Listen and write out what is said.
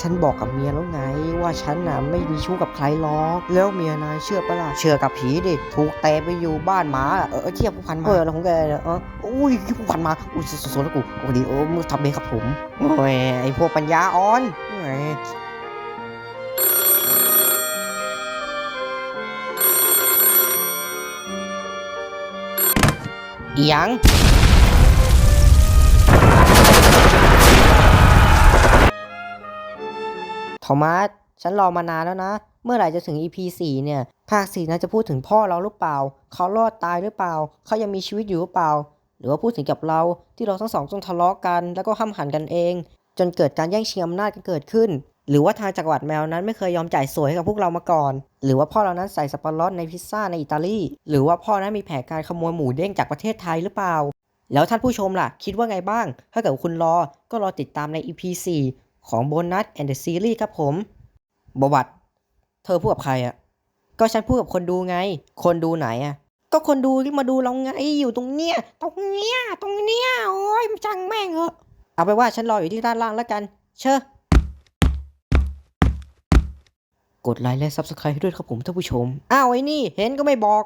ฉันบอกกับเมียแล้วไง ว่าฉันน่ะไม่มีชู้กับใครหรอก แล้วเมียนายเชื่อปะล่ะ เชื่อกับผีดิ ถูกเตะไปอยู่บ้านหมา เออเทียบผู้พันมา เอออะไรของแกเนี่ยเอออุ้ยผู้พันมา อุ้ยสดๆแล้วกูโอ้ดีโอ้มึงทำเองครับผมโอ้ยไอพวกปัญญาอ่อนโอ้ยอีหยัง โทมัสฉันรอมานานแล้วนะ เมื่อไหร่จะถึง EP 4เนี่ย ภาค4น่าจะพูดถึงพ่อเราหรือเปล่า เขารอดตายหรือเปล่า เขายังมีชีวิตอยู่หรือเปล่า หรือว่าพูดถึงกับเราที่เราทั้งสองต้องทะเลาะกัน แล้วก็ห้ำหันกันเอง จนเกิดการแย่งชิงอำนาจกันเกิดขึ้น หรือว่าทางจักรวรรดิแมวนั้นไม่เคยยอมจ่ายสวยให้กับพวกเรามาก่อน หรือว่าพ่อเรานั้นใส่สับปะรดในพิซซ่าในอิตาลี หรือว่าพ่อนั้นมีแผนการขโมยหมูเด้งจากประเทศไทยหรือเปล่า แล้วท่านผู้ชมล่ะ คิดว่าไงบ้าง ถ้าเกิดคุณรอ ก็รอติดตามใน EP 4 ของ Bonus and the Series ครับผมบวัดเธอพูดกับใครอะก็ฉันพูดกับคนดูไง คนดูไหนอะก็คนดูที่มาดูเราไงอยู่ตรงเนี้ย ตรงเนี้ย ตรงเนี้ย โอ้ยจังแม่งเหอะ เอาไปว่าฉันรออยู่ที่ด้านล่างแล้วกัน เชอะกดไลค์และ Subscribe ให้ด้วยครับผมท่านผู้ชม อ้าวไอ้นี่ เห็นก็ไม่บอก